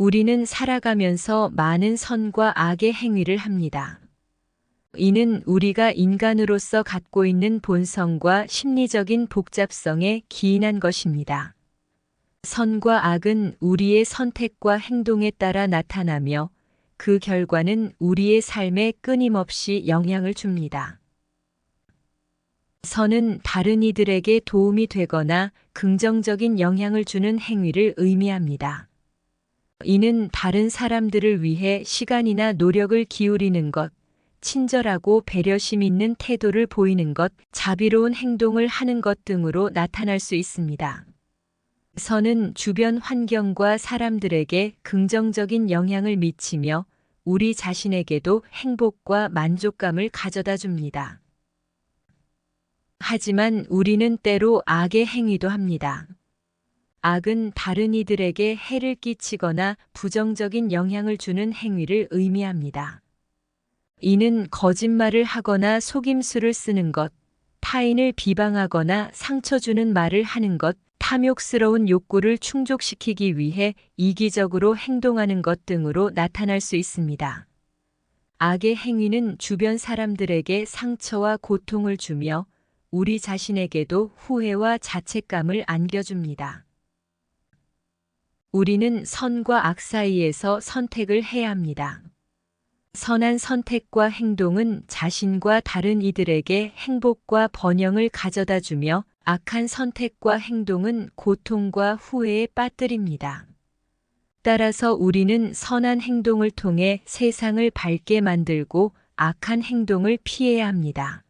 우리는 살아가면서 많은 선과 악의 행위를 합니다. 이는 우리가 인간으로서 갖고 있는 본성과 심리적인 복잡성에 기인한 것입니다. 선과 악은 우리의 선택과 행동에 따라 나타나며 그 결과는 우리의 삶에 끊임없이 영향을 줍니다. 선은 다른 이들에게 도움이 되거나 긍정적인 영향을 주는 행위를 의미합니다. 이는 다른 사람들을 위해 시간이나 노력을 기울이는 것, 친절하고 배려심 있는 태도를 보이는 것, 자비로운 행동을 하는 것 등으로 나타날 수 있습니다. 선은 주변 환경과 사람들에게 긍정적인 영향을 미치며 우리 자신에게도 행복과 만족감을 가져다 줍니다. 하지만 우리는 때로 악의 행위도 합니다. 악은 다른 이들에게 해를 끼치거나 부정적인 영향을 주는 행위를 의미합니다. 이는 거짓말을 하거나 속임수를 쓰는 것, 타인을 비방하거나 상처 주는 말을 하는 것, 탐욕스러운 욕구를 충족시키기 위해 이기적으로 행동하는 것 등으로 나타날 수 있습니다. 악의 행위는 주변 사람들에게 상처와 고통을 주며 우리 자신에게도 후회와 자책감을 안겨줍니다. 우리는 선과 악 사이에서 선택을 해야 합니다. 선한 선택과 행동은 자신과 다른 이들에게 행복과 번영을 가져다 주며 악한 선택과 행동은 고통과 후회에 빠뜨립니다. 따라서 우리는 선한 행동을 통해 세상을 밝게 만들고 악한 행동을 피해야 합니다.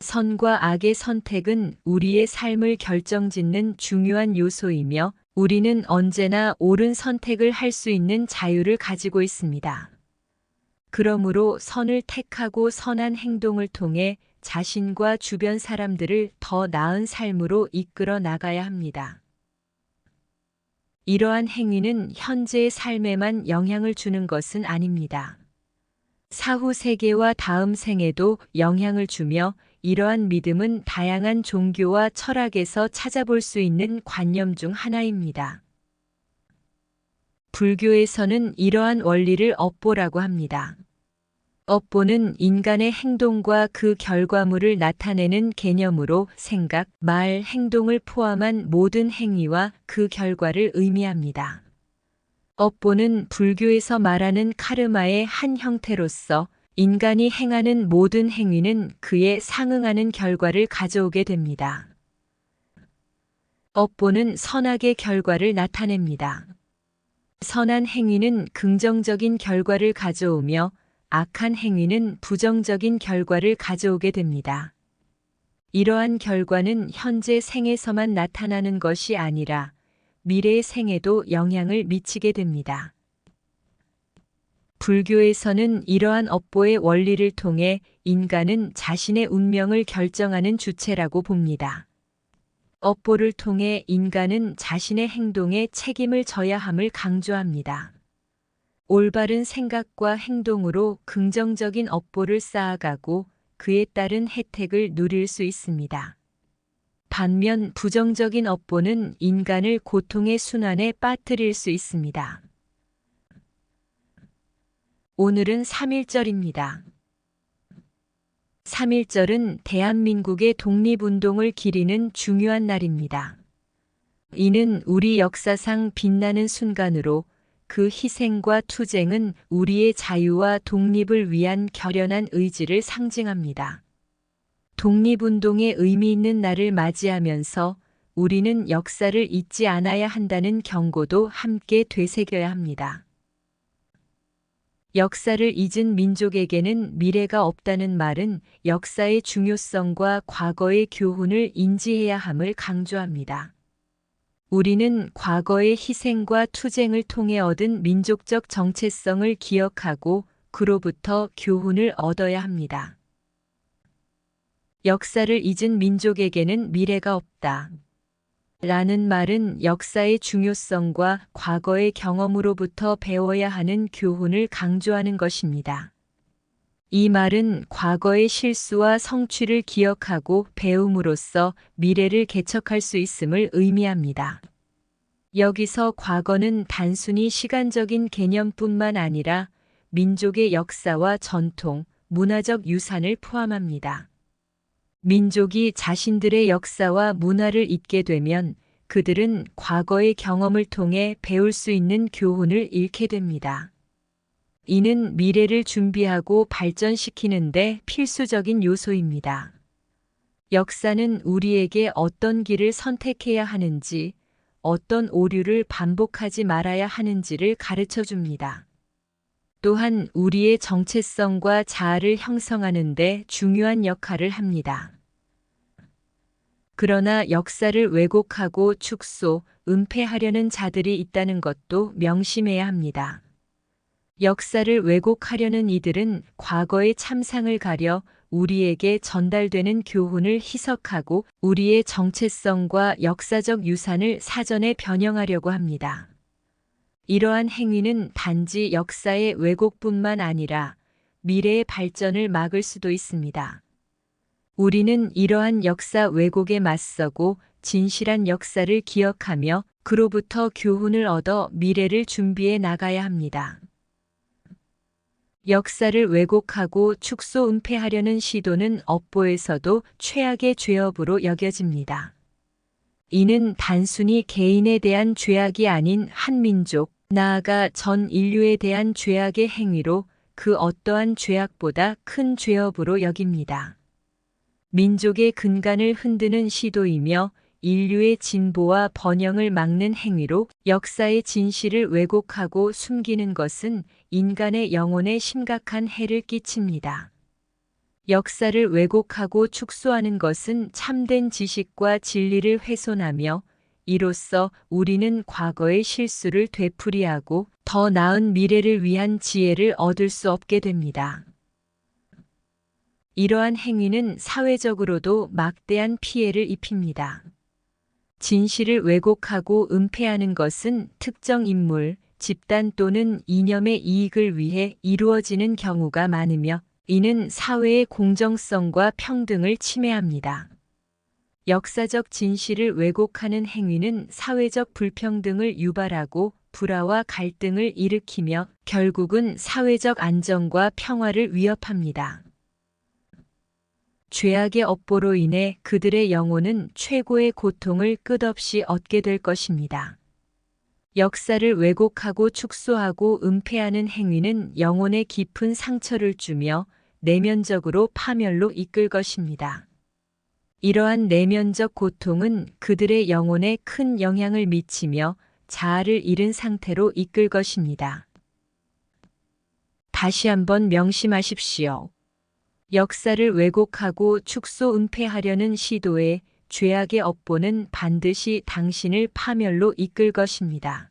선과 악의 선택은 우리의 삶을 결정짓는 중요한 요소이며 우리는 언제나 옳은 선택을 할 수 있는 자유를 가지고 있습니다. 그러므로 선을 택하고 선한 행동을 통해 자신과 주변 사람들을 더 나은 삶으로 이끌어 나가야 합니다. 이러한 행위는 현재의 삶에만 영향을 주는 것은 아닙니다. 사후 세계와 다음 생에도 영향을 주며 이러한 믿음은 다양한 종교와 철학에서 찾아볼 수 있는 관념 중 하나입니다. 불교에서는 이러한 원리를 업보라고 합니다. 업보는 인간의 행동과 그 결과물을 나타내는 개념으로 생각, 말, 행동을 포함한 모든 행위와 그 결과를 의미합니다. 업보는 불교에서 말하는 카르마의 한 형태로서 인간이 행하는 모든 행위는 그에 상응하는 결과를 가져오게 됩니다. 업보는 선악의 결과를 나타냅니다. 선한 행위는 긍정적인 결과를 가져오며 악한 행위는 부정적인 결과를 가져오게 됩니다. 이러한 결과는 현재 생에서만 나타나는 것이 아니라 미래의 생에도 영향을 미치게 됩니다. 불교에서는 이러한 업보의 원리를 통해 인간은 자신의 운명을 결정하는 주체라고 봅니다. 업보를 통해 인간은 자신의 행동에 책임을 져야 함을 강조합니다. 올바른 생각과 행동으로 긍정적인 업보를 쌓아가고 그에 따른 혜택을 누릴 수 있습니다. 반면 부정적인 업보는 인간을 고통의 순환에 빠뜨릴 수 있습니다. 오늘은 3.1절입니다. 3.1절은 대한민국의 독립운동을 기리는 중요한 날입니다. 이는 우리 역사상 빛나는 순간으로 그 희생과 투쟁은 우리의 자유와 독립을 위한 결연한 의지를 상징합니다. 독립운동의 의미 있는 날을 맞이하면서 우리는 역사를 잊지 않아야 한다는 경고도 함께 되새겨야 합니다. 역사를 잊은 민족에게는 미래가 없다는 말은 역사의 중요성과 과거의 교훈을 인지해야 함을 강조합니다. 우리는 과거의 희생과 투쟁을 통해 얻은 민족적 정체성을 기억하고 그로부터 교훈을 얻어야 합니다. 역사를 잊은 민족에게는 미래가 없다. 라는 말은 역사의 중요성과 과거의 경험으로부터 배워야 하는 교훈을 강조하는 것입니다. 이 말은 과거의 실수와 성취를 기억하고 배움으로써 미래를 개척할 수 있음을 의미합니다. 여기서 과거는 단순히 시간적인 개념뿐만 아니라 민족의 역사와 전통, 문화적 유산을 포함합니다. 민족이 자신들의 역사와 문화를 잊게 되면 그들은 과거의 경험을 통해 배울 수 있는 교훈을 잃게 됩니다. 이는 미래를 준비하고 발전시키는데 필수적인 요소입니다. 역사는 우리에게 어떤 길을 선택해야 하는지, 어떤 오류를 반복하지 말아야 하는지를 가르쳐 줍니다. 또한 우리의 정체성과 자아를 형성하는 데 중요한 역할을 합니다. 그러나 역사를 왜곡하고 축소, 은폐하려는 자들이 있다는 것도 명심해야 합니다. 역사를 왜곡하려는 이들은 과거의 참상을 가려 우리에게 전달되는 교훈을 희석하고 우리의 정체성과 역사적 유산을 사전에 변형하려고 합니다. 이러한 행위는 단지 역사의 왜곡뿐만 아니라 미래의 발전을 막을 수도 있습니다. 우리는 이러한 역사 왜곡에 맞서고 진실한 역사를 기억하며 그로부터 교훈을 얻어 미래를 준비해 나가야 합니다. 역사를 왜곡하고 축소 은폐하려는 시도는 업보에서도 최악의 죄업으로 여겨집니다. 이는 단순히 개인에 대한 죄악이 아닌 한 민족, 나아가 전 인류에 대한 죄악의 행위로 그 어떠한 죄악보다 큰 죄업으로 여깁니다. 민족의 근간을 흔드는 시도이며 인류의 진보와 번영을 막는 행위로 역사의 진실을 왜곡하고 숨기는 것은 인간의 영혼에 심각한 해를 끼칩니다. 역사를 왜곡하고 축소하는 것은 참된 지식과 진리를 훼손하며 이로써 우리는 과거의 실수를 되풀이하고 더 나은 미래를 위한 지혜를 얻을 수 없게 됩니다. 이러한 행위는 사회적으로도 막대한 피해를 입힙니다. 진실을 왜곡하고 은폐하는 것은 특정 인물, 집단 또는 이념의 이익을 위해 이루어지는 경우가 많으며 이는 사회의 공정성과 평등을 침해합니다. 역사적 진실을 왜곡하는 행위는 사회적 불평등을 유발하고 불화와 갈등을 일으키며 결국은 사회적 안정과 평화를 위협합니다. 죄악의 업보로 인해 그들의 영혼은 최고의 고통을 끝없이 얻게 될 것입니다. 역사를 왜곡하고 축소하고 은폐하는 행위는 영혼에 깊은 상처를 주며 내면적으로 파멸로 이끌 것입니다. 이러한 내면적 고통은 그들의 영혼에 큰 영향을 미치며 자아를 잃은 상태로 이끌 것입니다. 다시 한번 명심하십시오. 역사를 왜곡하고 축소 은폐하려는 시도에 죄악의 업보는 반드시 당신을 파멸로 이끌 것입니다.